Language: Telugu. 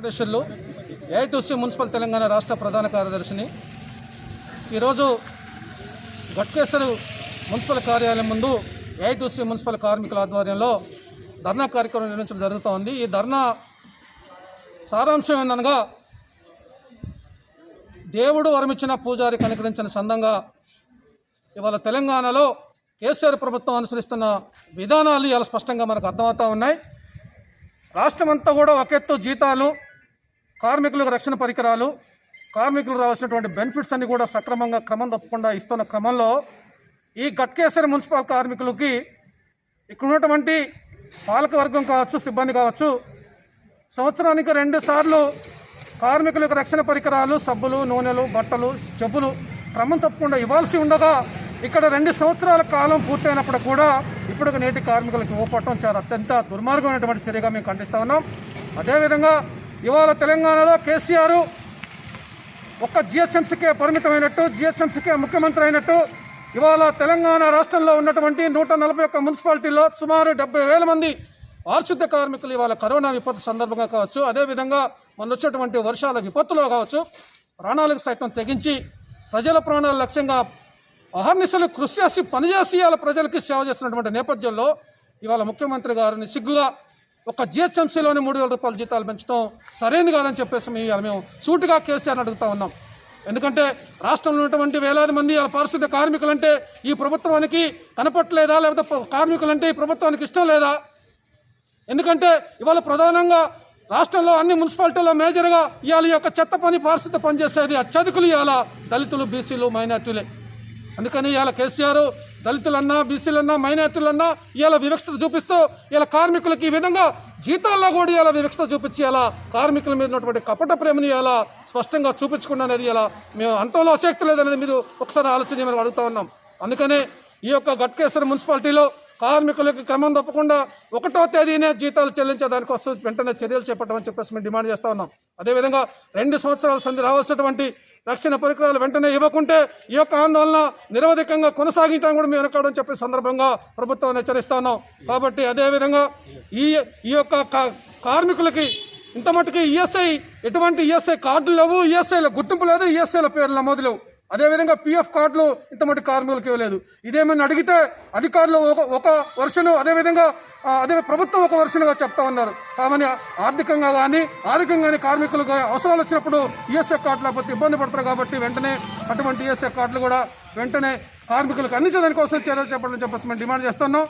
వెంకటేశ్వర్లు ఏఐటీసీ మున్సిపల్ తెలంగాణ రాష్ట్ర ప్రధాన కార్యదర్శిని. ఈరోజు ఘట్కేశ్వర్ మున్సిపల్ కార్యాలయం ముందు ఏఐటీసీ మున్సిపల్ కార్మికుల ఆధ్వర్యంలో ధర్నా కార్యక్రమం నిర్వహించడం జరుగుతోంది ఈ ధర్నా సారాంశం ఏందనగా దేవుడు వరమిచ్చిన పూజారి కనుకరించిన సందంగా ఇవాళ తెలంగాణలో కేసీఆర్ ప్రభుత్వం అనుసరిస్తున్న విధానాలు ఇలా స్పష్టంగా మనకు అర్థమవుతూ ఉన్నాయి. రాష్ట్రమంతా కూడా ఒక ఎత్తు జీతాలు కార్మికులకు రక్షణ పరికరాలు కార్మికులు రావాల్సినటువంటి బెనిఫిట్స్ అన్ని కూడా సక్రమంగా క్రమం తప్పకుండా ఇస్తున్న క్రమంలో ఈ గట్కేశ్వర మున్సిపల్ కార్మికులకి ఇక్కడ ఉన్నటువంటి పాలకవర్గం కావచ్చు సిబ్బంది కావచ్చు సంవత్సరానికి రెండు సార్లు కార్మికులకు రక్షణ పరికరాలు సబ్బులు నూనెలు బట్టలు చెప్పులు క్రమం తప్పకుండా ఇవ్వాల్సి ఉండగా ఇక్కడ రెండు సంవత్సరాల కాలం పూర్తయినప్పుడు కూడా ఇప్పుడు నేటి కార్మికులకు ఇవ్వపడటం చాలా అత్యంత దుర్మార్గమైనటువంటి చర్యగా మేము ఖండిస్తా ఉన్నాం. అదేవిధంగా ఇవాళ తెలంగాణలో కేసీఆర్ ఒక్క జిహెచ్ఎంసీకే పరిమితమైనట్టు జిహెచ్ఎంసీకే ముఖ్యమంత్రి అయినట్టు ఇవాళ తెలంగాణ రాష్ట్రంలో ఉన్నటువంటి నూట నలభై ఒక్క మున్సిపాలిటీల్లో సుమారు డెబ్బై వేల మంది పారిశుద్ధ కార్మికులు ఇవాళ కరోనా విపత్తు సందర్భంగా కావచ్చు అదేవిధంగా మొన్న వచ్చేటువంటి వర్షాల విపత్తులో కావచ్చు ప్రాణాలకు సైతం తెగించి ప్రజల ప్రాణాల లక్ష్యంగా అహర్నిశలు కృషి చేసి పనిచేసి ప్రజలకి సేవ చేస్తున్నటువంటి నేపథ్యంలో ఇవాళ ముఖ్యమంత్రి గారిని సిగ్గుగా ఒక జిహెచ్ఎంసీలోనే మూడు వేల రూపాయల జీతాలు పెంచడం సరైనది కాదని చెప్పేసి మేము ఇవాళ మేము సూటిగా కేసీఆర్ని అడుగుతా ఉన్నాం. ఎందుకంటే రాష్ట్రంలో ఉన్నటువంటి వేలాది మంది పారిశుద్ధ కార్మికులు కార్మికులంటే ఈ ప్రభుత్వానికి కనపట్లేదా లేకపోతే కార్మికులంటే ఈ ప్రభుత్వానికి ఇష్టం లేదా? ఎందుకంటే ఇవాళ ప్రధానంగా రాష్ట్రంలో అన్ని మున్సిపాలిటీల్లో మేజర్గా ఇవాళ ఈ యొక్క చెత్త పని పారిశుద్ధ పని చేసేది అత్యధికులు ఇవాళ దళితులు బీసీలు మైనార్టీలే. అందుకని ఇలా కేసీఆర్ దళితులన్నా బీసీలన్నా మైనార్టీలన్నా ఇలా వివక్షత చూపిస్తూ ఇలా కార్మికులకి ఈ విధంగా జీతాల్లో కూడా ఇలా వివక్షత చూపించి ఇలా కార్మికుల మీద ఉన్నటువంటి కపట ప్రేమని ఇలా స్పష్టంగా చూపించకుండా అనేది ఇలా మేము అంటంలో ఆసక్తి లేదనేది మీరు ఒకసారి ఆలోచన మేము అడుగుతా ఉన్నాం. అందుకనే ఈ యొక్క గట్కేశ్వర మున్సిపాలిటీలో కార్మికులకు క్రమం తప్పకుండా ఒకటో తేదీనే జీతాలు చెల్లించే దానికోసం వెంటనే చర్యలు చేపట్టమని చెప్పేసి మేము డిమాండ్ చేస్తా ఉన్నాం. అదేవిధంగా రెండు సంవత్సరాల సంధి రావాల్సినటువంటి రక్షణ పరికరాలు వెంటనే ఇవ్వకుంటే ఈ యొక్క ఆందోళన నిరవధికంగా కొనసాగించడం కూడా మేము వెనకాడని చెప్పే సందర్భంగా ప్రభుత్వం హెచ్చరిస్తాను. కాబట్టి అదేవిధంగా ఈ ఈ యొక్క కా- కార్మికులకి ఇంత మటుకు ఈఎస్ఐ ఎటువంటి ఈఎస్ఐ కార్డులు లేవు ఈఎస్ఐల గుర్తింపు లేదు ఈఎస్ఐల పేర్లు నమోదు లేవు. అదేవిధంగా పిఎఫ్ కార్డులు ఇంతమంది కార్మికులకు ఇవ్వలేదు. ఇదేమైనా అడిగితే అధికారులు ఒక ఒక వర్షను అదేవిధంగా అదే ప్రభుత్వం ఒక వర్షన్గా చెప్తా ఉన్నారు. కావని ఆర్థికంగా కానీ ఆరోగ్యంగా కానీ కార్మికులకు అవసరాలు వచ్చినప్పుడు ఈఎస్ఐ కార్డు లేకపోతే ఇబ్బంది పడతారు కాబట్టి వెంటనే అటువంటి ఈఎస్ఐ కార్డులు కూడా వెంటనే కార్మికులకు అందించడానికి కోసం చర్యలు చేపట్టాలని చెప్పేసి మేము డిమాండ్ చేస్తున్నాం.